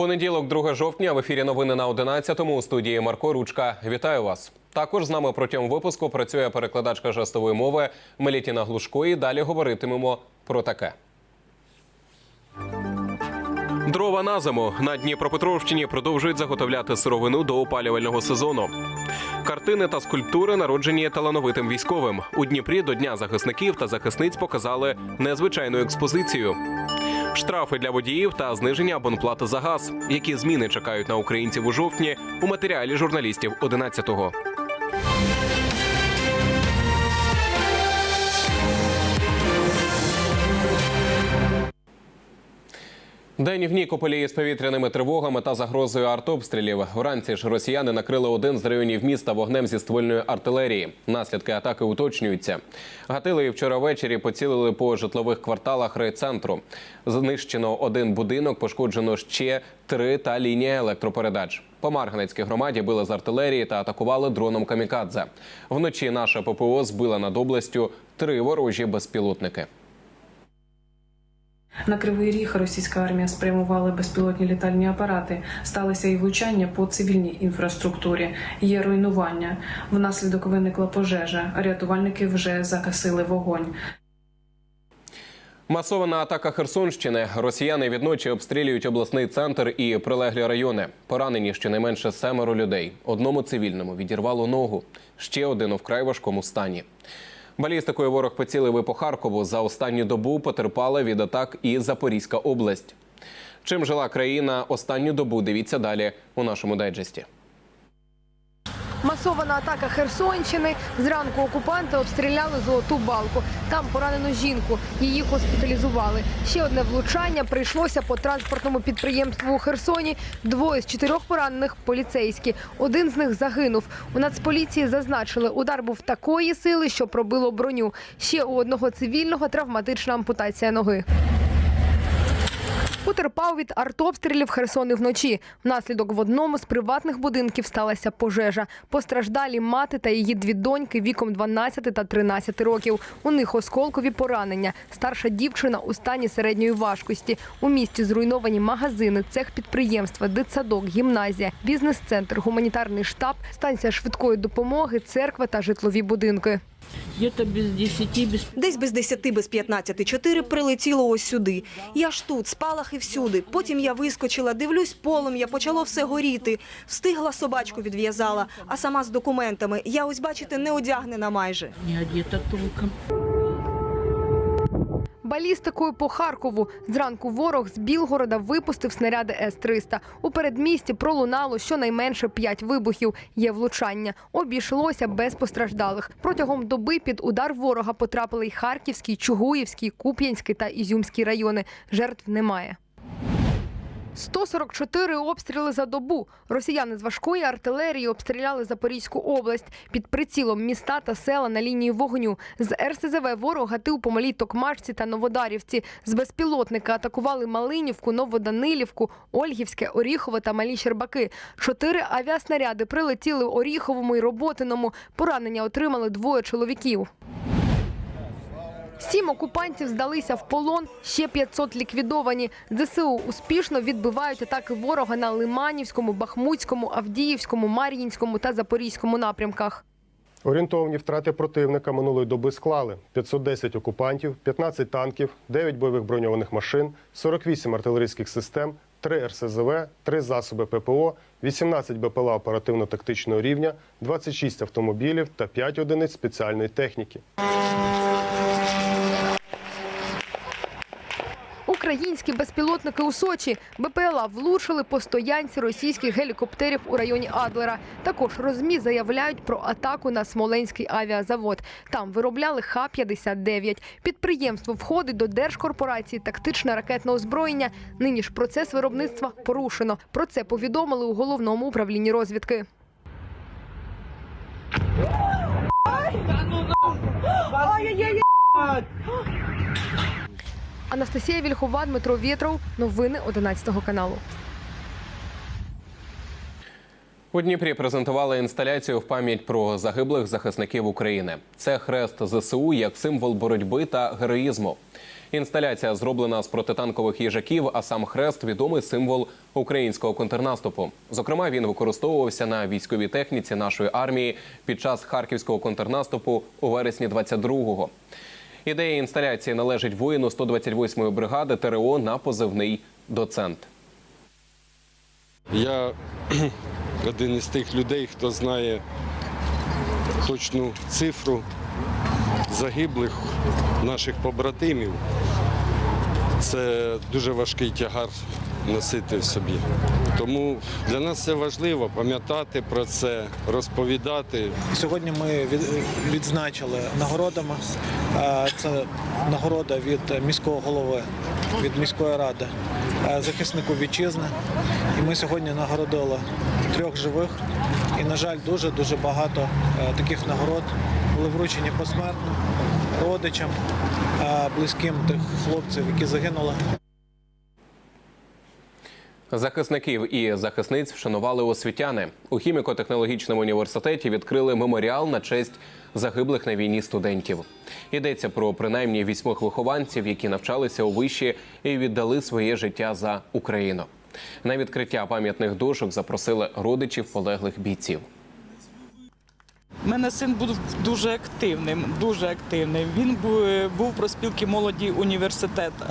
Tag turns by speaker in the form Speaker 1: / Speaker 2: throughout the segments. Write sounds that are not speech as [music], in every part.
Speaker 1: Понеділок, 2 жовтня, в ефірі новини на 11-му у студії Марко Ручка. Вітаю вас. Також з нами протягом випуску працює перекладачка жестової мови Мелітіна Глушко. І далі говоритимемо про таке. Дрова на зиму на Дніпропетровщині продовжують заготовляти сировину до опалювального сезону. Картини та скульптури народжені талановитим військовим. У Дніпрі до Дня захисників та захисниць показали незвичайну експозицію. Штрафи для водіїв та зниження абонплати за газ. Які зміни чекають на українців у жовтні у матеріалі журналістів 11-го. День в Нікополі з повітряними тривогами та загрозою артобстрілів. Вранці ж росіяни накрили один з районів міста вогнем зі ствольної артилерії. Наслідки атаки уточнюються. Гатили вчора ввечері поцілили по житлових кварталах райцентру. Знищено один будинок, пошкоджено ще три та лінія електропередач. По Марганецькій громаді били з артилерії та атакували дроном камікадзе. Вночі наша ППО збила над областю три ворожі безпілотники.
Speaker 2: На Кривий Ріг російська армія спрямувала безпілотні літальні апарати. Сталися і влучання по цивільній інфраструктурі. Є руйнування. Внаслідок виникла пожежа. Рятувальники вже закасили вогонь.
Speaker 1: Масована атака Херсонщини. Росіяни відночі обстрілюють обласний центр і прилеглі райони. Поранені щонайменше семеро людей. Одному цивільному відірвало ногу. Ще один у вкрай важкому стані. Балістикою ворог поцілив і по Харкову. За останню добу потерпала від атак і Запорізька область. Чим жила країна останню добу? Дивіться далі у нашому дайджесті.
Speaker 3: Масована атака Херсонщини. Зранку окупанти обстріляли золоту балку. Там поранено жінку. Її госпіталізували. Ще одне влучання прийшлося по транспортному підприємству у Херсоні. Двоє з чотирьох поранених поліцейські. Один з них загинув. У Нацполіції зазначили, удар був такої сили, що пробило броню. Ще у одного цивільного травматична ампутація ноги. Потерпав від артобстрілів Херсон і вночі. Внаслідок в одному з приватних будинків сталася пожежа. Постраждалі мати та її дві доньки віком 12 та 13 років. У них осколкові поранення. Старша дівчина у стані середньої важкості. У місті зруйновані магазини, цех підприємства, дитсадок, гімназія, бізнес-центр, гуманітарний штаб, станція швидкої допомоги, церква та житлові будинки.
Speaker 4: Где-то без 10, без
Speaker 5: Десь без 10, без 15, 4 прилетіло ось сюди. Я ж тут, спалах і всюди. Потім я вискочила, дивлюсь, полум'я, почало все горіти. Встигла собачку відв'язала, а сама з документами. Я ось, бачите, не одягнена майже.
Speaker 4: не одягнена толком.
Speaker 3: Балістикою по Харкову зранку ворог з Білгорода випустив снаряди С-300. У передмісті пролунало щонайменше п'ять вибухів. Є влучання. Обійшлося без постраждалих. Протягом доби під удар ворога потрапили й Харківський, Чугуївський, Куп'янський та Ізюмський райони. Жертв немає. 144 обстріли за добу. Росіяни з важкої артилерії обстріляли Запорізьку область під прицілом міста та села на лінії вогню. З РСЗВ ворог гатив по малій Токмачці та Новодарівці. З безпілотника атакували Малинівку, Новоданилівку, Ольгівське, Оріхове та Малі Щербаки. Чотири авіаснаряди прилетіли Оріховому і Роботиному. Поранення отримали двоє чоловіків. Сім окупантів здалися в полон, ще 500 ліквідовані. ЗСУ успішно відбивають атаки ворога на Лиманівському, Бахмутському, Авдіївському, Мар'їнському та Запорізькому напрямках.
Speaker 6: Орієнтовні втрати противника минулої доби склали 510 окупантів, 15 танків, 9 бойових броньованих машин, 48 артилерійських систем, 3 РСЗВ, 3 засоби ППО, 18 БПЛА оперативно-тактичного рівня, 26 автомобілів та 5 одиниць спеціальної техніки.
Speaker 3: Українські безпілотники у Сочі БПЛА влучили по стоянці російських гелікоптерів у районі Адлера. Також розмі заявляють про атаку на Смоленський авіазавод. Там виробляли Х-59. Підприємство входить до Держкорпорації тактичне ракетне озброєння. Нині ж процес виробництва порушено. Про це повідомили у головному управлінні розвідки. Анастасія Вільхова, Дмитро Вєтров. Новини 11 каналу.
Speaker 1: У Дніпрі презентували інсталяцію в пам'ять про загиблих захисників України. Це хрест ЗСУ як символ боротьби та героїзму. Інсталяція зроблена з протитанкових їжаків, а сам хрест відомий символ українського контрнаступу. Зокрема, він використовувався на військовій техніці нашої армії під час харківського контрнаступу у вересні 22-го. Ідея інсталяції належить воїну 128-ї бригади ТРО на позивний доцент.
Speaker 7: Я [clears throat] один із тих людей, хто знає точну цифру загиблих наших побратимів. Це дуже важкий тягар носити в собі. Тому для нас це важливо пам'ятати про це, розповідати.
Speaker 8: Сьогодні ми відзначили нагородами. Це нагорода від міського голови, від міської ради, захиснику вітчизни. І ми сьогодні нагородили трьох живих. І, на жаль, дуже дуже багато е, таких нагород були вручені посмертно родичам, близьким тих хлопців, які загинули.
Speaker 1: Захисників і захисниць вшанували освітяни. У хіміко-технологічному університеті відкрили меморіал на честь загиблих на війні студентів. Йдеться про принаймні вісьмох вихованців, які навчалися у виші і віддали своє життя за Україну. На відкриття пам'ятних дошок запросили родичів полеглих бійців.
Speaker 9: У мене син був дуже активним, дуже активним. Він бу- був про спілки молоді університету.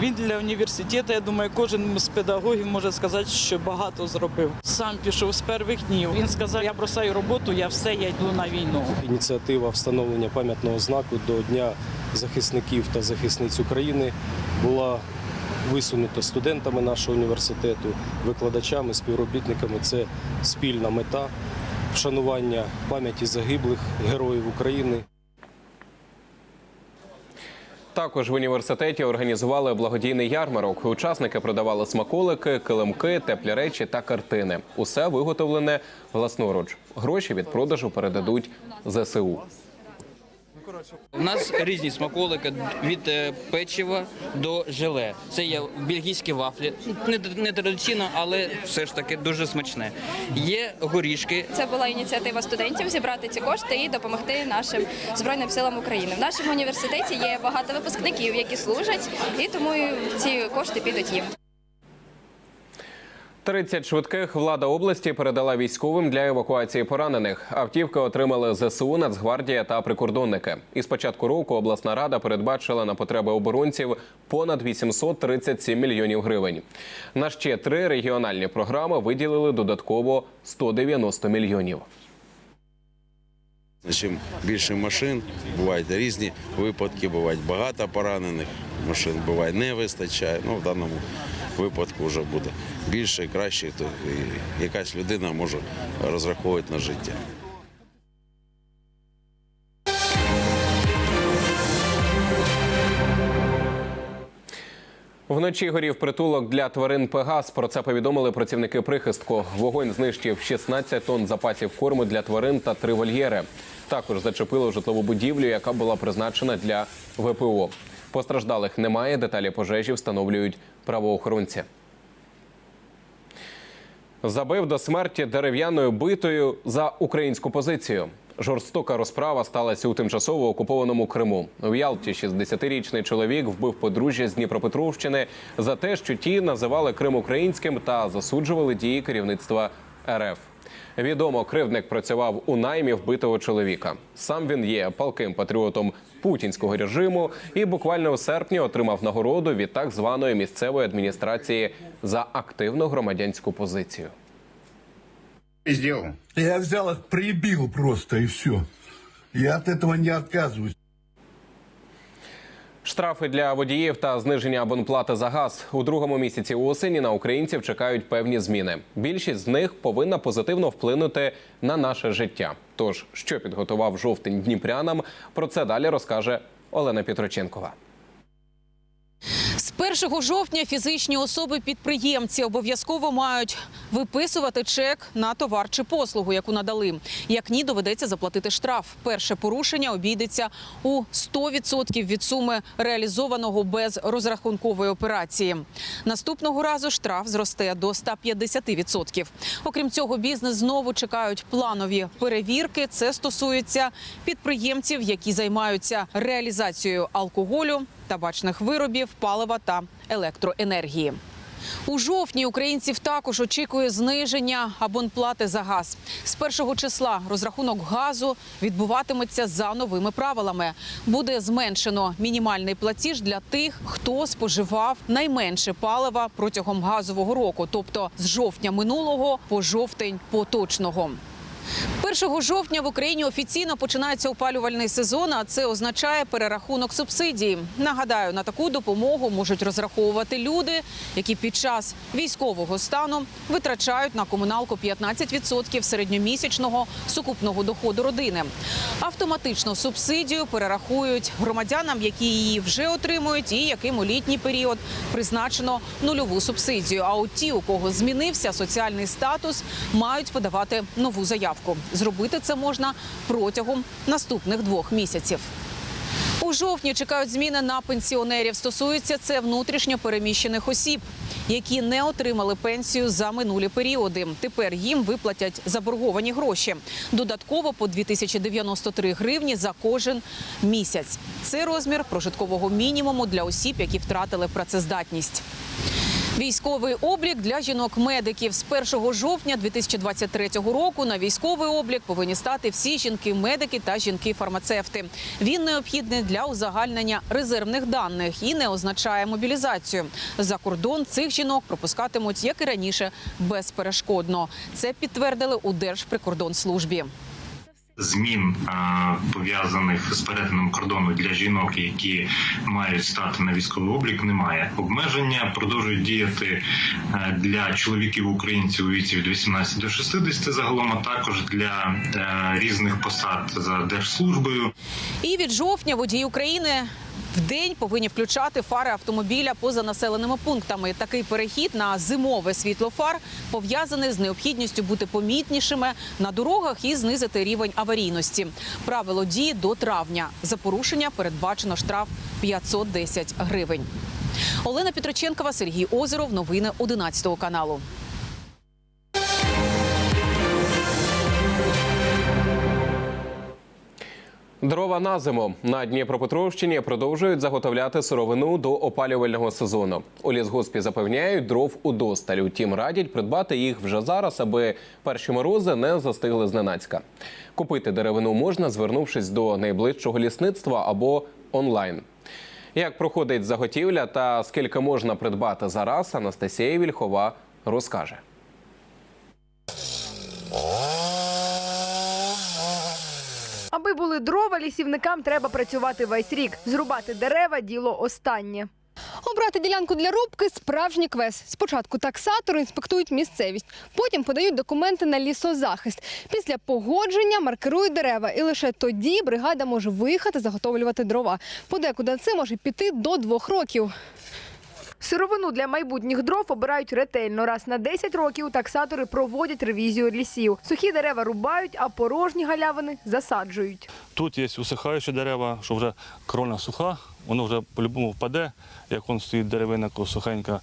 Speaker 9: Він для університету, я думаю, кожен з педагогів може сказати, що багато зробив. Сам пішов з перших днів. Він сказав: я бросаю роботу, я все, я йду на війну.
Speaker 10: Ініціатива встановлення пам'ятного знаку до Дня захисників та захисниць України була висунута студентами нашого університету, викладачами, співробітниками. Це спільна мета вшанування пам'яті загиблих героїв України.
Speaker 1: Також в університеті організували благодійний ярмарок. Учасники продавали смаколики, килимки, теплі речі та картини. Усе виготовлене власноруч. Гроші від продажу передадуть ЗСУ.
Speaker 11: У нас різні смаколики від е, печива до желе. Це є бельгійські вафлі. Не, не традиційно, але все ж таки дуже смачне. Є горішки,
Speaker 12: Це була ініціатива студентів зібрати ці кошти і допомогти нашим збройним силам України. В нашому університеті є багато випускників, які служать, і тому ці кошти підуть їм.
Speaker 1: 30 швидких влада області передала військовим для евакуації поранених. Автівки отримали ЗСУ, Нацгвардія та прикордонники. І з початку року обласна рада передбачила на потреби оборонців понад 837 мільйонів гривень. На ще три регіональні програми виділили додатково 190 мільйонів.
Speaker 13: Чим більше машин, бувають різні випадки, бувають багато поранених машин, буває не вистачає. Ну, в даному випадку вже буде більше і краще, то якась людина може розраховувати на життя.
Speaker 1: Вночі горів притулок для тварин Пегас. Про це повідомили працівники прихистку. Вогонь знищив 16 тонн запасів корму для тварин та три вольєри. Також зачепило житлову будівлю, яка була призначена для ВПО. Постраждалих немає. Деталі пожежі встановлюють правоохоронці. Забив до смерті дерев'яною битою за українську позицію. Жорстока розправа сталася у тимчасово окупованому Криму. У Ялті 60-річний чоловік вбив подружжя з Дніпропетровщини за те, що ті називали Крим українським та засуджували дії керівництва РФ. Відомо, кривдник працював у наймі вбитого чоловіка. Сам він є палким патріотом путінського режиму і буквально у серпні отримав нагороду від так званої місцевої адміністрації за активну громадянську позицію.
Speaker 14: Я взял их, прибил просто и все. Я от этого не отказываюсь.
Speaker 1: Штрафи для водіїв та зниження абонплати за газ у другому місяці осені на українців чекають певні зміни. Більшість з них повинна позитивно вплинути на наше життя. Тож, що підготував жовтень дніпрянам, про це далі розкаже Олена Петроченкова.
Speaker 15: З 1 жовтня фізичні особи-підприємці обов'язково мають виписувати чек на товар чи послугу, яку надали. Як ні, доведеться заплатити штраф. Перше порушення обійдеться у 100% від суми реалізованого без розрахункової операції. Наступного разу штраф зросте до 150%. Окрім цього, бізнес знову чекають планові перевірки. Це стосується підприємців, які займаються реалізацією алкоголю, табачних виробів, палива та електроенергії. У жовтні українців також очікує зниження абонплати за газ. З першого числа розрахунок газу відбуватиметься за новими правилами. Буде зменшено мінімальний платіж для тих, хто споживав найменше палива протягом газового року, тобто з жовтня минулого по жовтень поточного. 1 жовтня в Україні офіційно починається опалювальний сезон, а це означає перерахунок субсидій. Нагадаю, на таку допомогу можуть розраховувати люди, які під час військового стану витрачають на комуналку 15% середньомісячного сукупного доходу родини. Автоматично субсидію перерахують громадянам, які її вже отримують, і яким у літній період призначено нульову субсидію. А от ті, у кого змінився соціальний статус, мають подавати нову заявку. Зробити це можна протягом наступних двох місяців. У жовтні чекають зміни на пенсіонерів. Стосується це внутрішньо переміщених осіб, які не отримали пенсію за минулі періоди. Тепер їм виплатять заборговані гроші. Додатково по 2093 гривні за кожен місяць. Це розмір прожиткового мінімуму для осіб, які втратили працездатність. Військовий облік для жінок-медиків з 1 жовтня 2023 року на військовий облік повинні стати всі жінки-медики та жінки-фармацевти. Він необхідний для узагальнення резервних даних і не означає мобілізацію. За кордон цих жінок пропускатимуть, як і раніше, безперешкодно. Це підтвердили у Держприкордонслужбі.
Speaker 16: Змін пов'язаних з перетином кордону для жінок, які мають стати на військовий облік, немає. Обмеження продовжують діяти е, для чоловіків українців у віці від 18 до 60, загалом а також для е, різних посад за держслужбою.
Speaker 15: І від жовтня водії України в день повинні включати фари автомобіля поза населеними пунктами. Такий перехід на зимове світло фар пов'язаний з необхідністю бути помітнішими на дорогах і знизити рівень аварійності. Правило дії до травня. За порушення передбачено штраф 510 гривень. Олена Петроченкова, Сергій Озеров. Новини 11 каналу.
Speaker 1: Дрова на зиму на Дніпропетровщині продовжують заготовляти сировину до опалювального сезону. У лісгоспі запевняють, дров удосталь. Утім, радять придбати їх вже зараз, аби перші морози не застигли зненацька. Купити деревину можна, звернувшись до найближчого лісництва або онлайн. Як проходить заготівля та скільки можна придбати зараз, Анастасія Вільхова розкаже.
Speaker 3: Аби дрова, лісівникам треба працювати весь рік. Зрубати дерева діло останнє. Обрати ділянку для рубки справжній квест. Спочатку таксатори інспектують місцевість, потім подають документи на лісозахист. Після погодження маркирують дерева, і лише тоді бригада може виїхати заготовлювати дрова. Подекуди це може піти до двох років. Сировину для майбутніх дров обирають ретельно. Раз на 10 років таксатори проводять ревізію лісів. Сухі дерева рубають, а порожні галявини засаджують.
Speaker 17: Тут є усихаючі дерева, що вже крона суха, воно вже по-любому впаде, як воно стоїть деревина сухенька,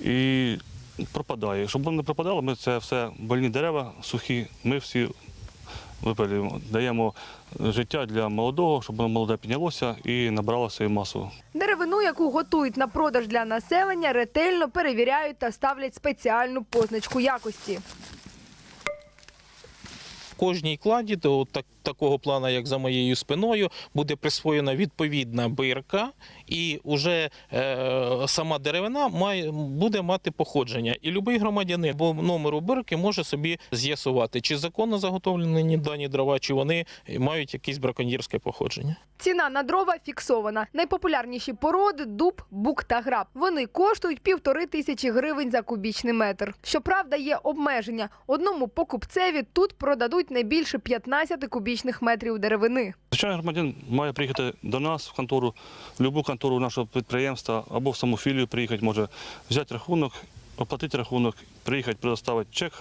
Speaker 17: і пропадає. Щоб воно не пропадало, ми це все больні дерева сухі, ми всі випалюємо, даємо життя для молодого, щоб воно молоде піднялося і набрало свою масу.
Speaker 3: Деревину, яку готують на продаж для населення, ретельно перевіряють та ставлять спеціальну позначку якості.
Speaker 18: В кожній кладі до так, такого плану, як за моєю спиною, буде присвоєна відповідна бирка, і вже е, сама деревина має, буде мати походження. І будь-який громадянин по номеру бирки може собі з'ясувати, чи законно заготовлені дані дрова, чи вони мають якесь браконьєрське походження.
Speaker 3: Ціна на дрова фіксована. Найпопулярніші породи дуб, бук та граб. Вони коштують півтори тисячі гривень за кубічний метр. Щоправда, є обмеження. Одному покупцеві тут продадуть не більше 15 кубічних метрів деревини.
Speaker 17: Звичайний громадян має приїхати до нас в контору, в будь-яку контору нашого підприємства або в саму філію приїхати, може взяти рахунок, оплатити рахунок, приїхати, предоставити чек,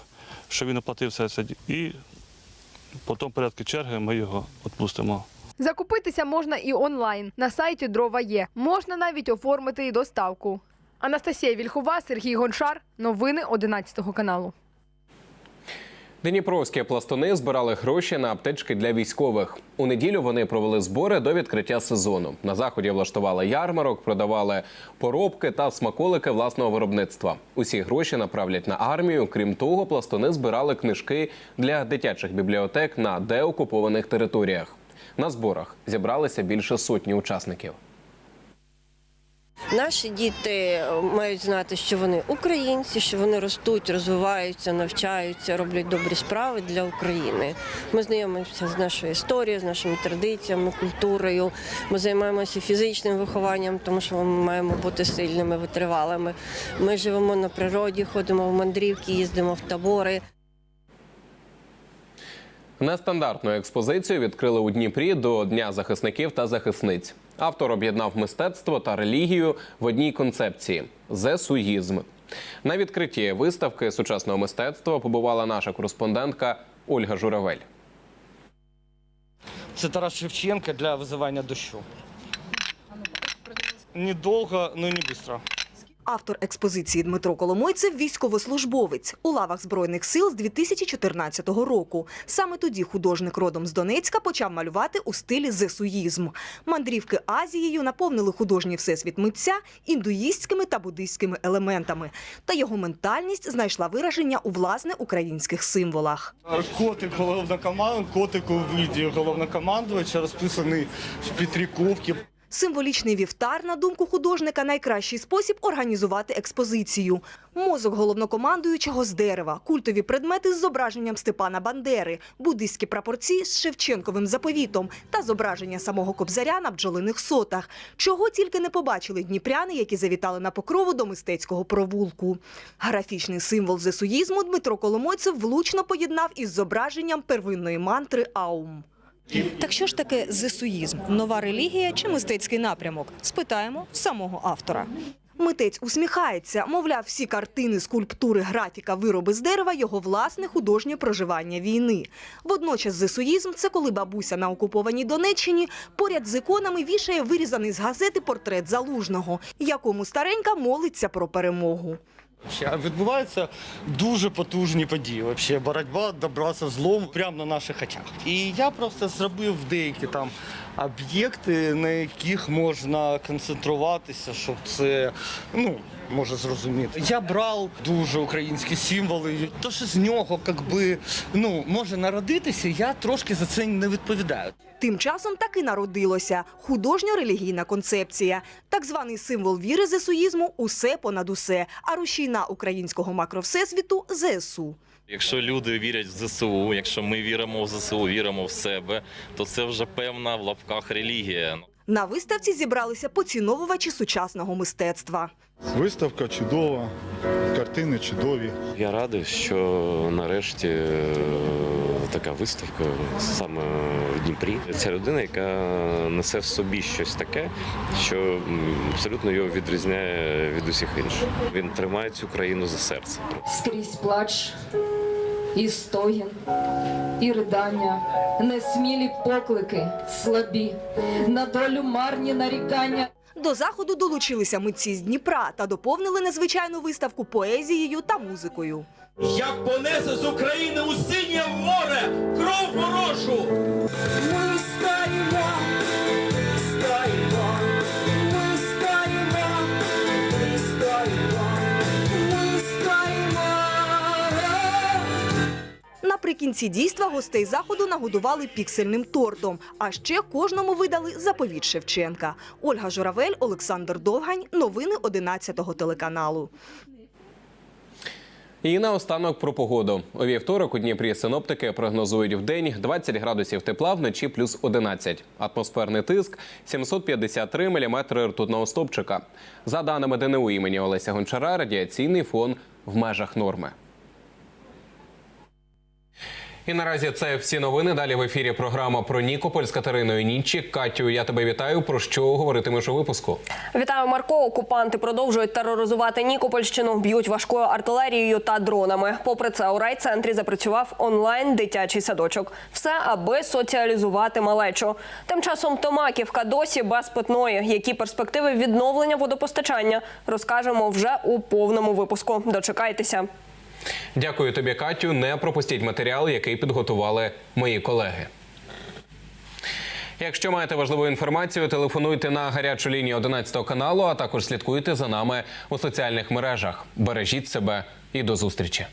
Speaker 17: що він оплатив все це, і потім в порядку черги ми його відпустимо.
Speaker 3: Закупитися можна і онлайн. На сайті дрова є. Можна навіть оформити і доставку. Анастасія Вільхова, Сергій Гончар. Новини 11 каналу.
Speaker 1: Дніпровські пластуни збирали гроші на аптечки для військових. У неділю вони провели збори до відкриття сезону. На заході влаштували ярмарок, продавали поробки та смаколики власного виробництва. Усі гроші направлять на армію. Крім того, пластуни збирали книжки для дитячих бібліотек на деокупованих територіях. На зборах зібралися більше сотні учасників.
Speaker 19: Наші діти мають знати, що вони українці, що вони ростуть, розвиваються, навчаються, роблять добрі справи для України. Ми знайомимося з нашою історією, з нашими традиціями, культурою. Ми займаємося фізичним вихованням, тому що ми маємо бути сильними, витривалими. Ми живемо на природі, ходимо в мандрівки, їздимо в табори.
Speaker 1: Нестандартну експозицію відкрили у Дніпрі до Дня захисників та захисниць. Автор об'єднав мистецтво та релігію в одній концепції зесуїзм. На відкритті виставки сучасного мистецтва побувала наша кореспондентка Ольга Журавель.
Speaker 20: Це Тарас Шевченко для визивання дощу. Недовго, но не швидко.
Speaker 5: Автор експозиції Дмитро Коломойцев – військовослужбовець у лавах Збройних сил з 2014 року. Саме тоді художник родом з Донецька почав малювати у стилі зесуїзм. Мандрівки Азією наповнили художній всесвіт митця індуїстськими та буддийськими елементами. Та його ментальність знайшла вираження у власне українських символах.
Speaker 20: Котик головнокоманд, котик у виді головнокомандувача, розписаний в Петріковці.
Speaker 5: Символічний вівтар, на думку художника, найкращий спосіб організувати експозицію. Мозок головнокомандуючого з дерева, культові предмети з зображенням Степана Бандери, буддийські прапорці з Шевченковим заповітом та зображення самого Кобзаря на бджолиних сотах. Чого тільки не побачили дніпряни, які завітали на покрову до мистецького провулку. Графічний символ зесуїзму Дмитро Коломойцев влучно поєднав із зображенням первинної мантри Аум. Так що ж таке зесуїзм? Нова релігія чи мистецький напрямок? Спитаємо самого автора. Митець усміхається, мовляв, всі картини, скульптури, графіка, вироби з дерева його власне художнє проживання війни. Водночас зесуїзм це коли бабуся на окупованій Донеччині поряд з іконами вішає вирізаний з газети портрет залужного, якому старенька молиться про перемогу.
Speaker 20: Відбуваються дуже потужні події. Вообще, боротьба добра зі злом прямо на наших очах. І я просто зробив деякі там об'єкти, на яких можна концентруватися, щоб це ну. Може зрозуміти. Я брав дуже українські символи. То, що з нього якби, ну, може народитися, я трошки за це не відповідаю.
Speaker 5: Тим часом таки народилося художньо-релігійна концепція. Так званий символ віри зесуїзму – усе понад усе, а рушійна українського макровсесвіту – ЗСУ.
Speaker 21: Якщо люди вірять в ЗСУ, якщо ми віримо в ЗСУ, віримо в себе, то це вже певна в лапках релігія.
Speaker 5: На виставці зібралися поціновувачі сучасного мистецтва.
Speaker 22: Виставка чудова, картини чудові.
Speaker 23: Я радий, що нарешті е, така виставка саме в Дніпрі. Це людина, яка несе в собі щось таке, що абсолютно його відрізняє від усіх інших. Він тримає цю країну за серце.
Speaker 24: Скрізь плач, і стогін, і ридання, несмілі поклики, слабі, на долю марні нарікання.
Speaker 5: До заходу долучилися митці з Дніпра та доповнили незвичайну виставку поезією та музикою.
Speaker 25: Як понесе з України у синє море кров ворожу.
Speaker 5: Наприкінці дійства гостей заходу нагодували піксельним тортом, а ще кожному видали заповіт Шевченка. Ольга Журавель, Олександр Довгань. Новини 11 телеканалу.
Speaker 1: І наостанок про погоду. У вівторок у Дніпрі синоптики прогнозують в день 20 градусів тепла, вночі плюс 11. Атмосферний тиск 753 мм ртутного стопчика. За даними ДНУ імені Олеся Гончара, радіаційний фон в межах норми. І наразі це всі новини. Далі в ефірі програма про Нікополь з Катериною Нінчик. Катю, я тебе вітаю. Про що говоритимеш у випуску?
Speaker 26: Вітаю, Марко. Окупанти продовжують тероризувати Нікопольщину, б'ють важкою артилерією та дронами. Попри це, у райцентрі запрацював онлайн дитячий садочок. Все, аби соціалізувати малечу. Тим часом Томаківка досі без питної. Які перспективи відновлення водопостачання розкажемо вже у повному випуску. Дочекайтеся.
Speaker 1: Дякую тобі, Катю. Не пропустіть матеріал, який підготували мої колеги. Якщо маєте важливу інформацію, телефонуйте на гарячу лінію 11 каналу, а також слідкуйте за нами у соціальних мережах. Бережіть себе і до зустрічі.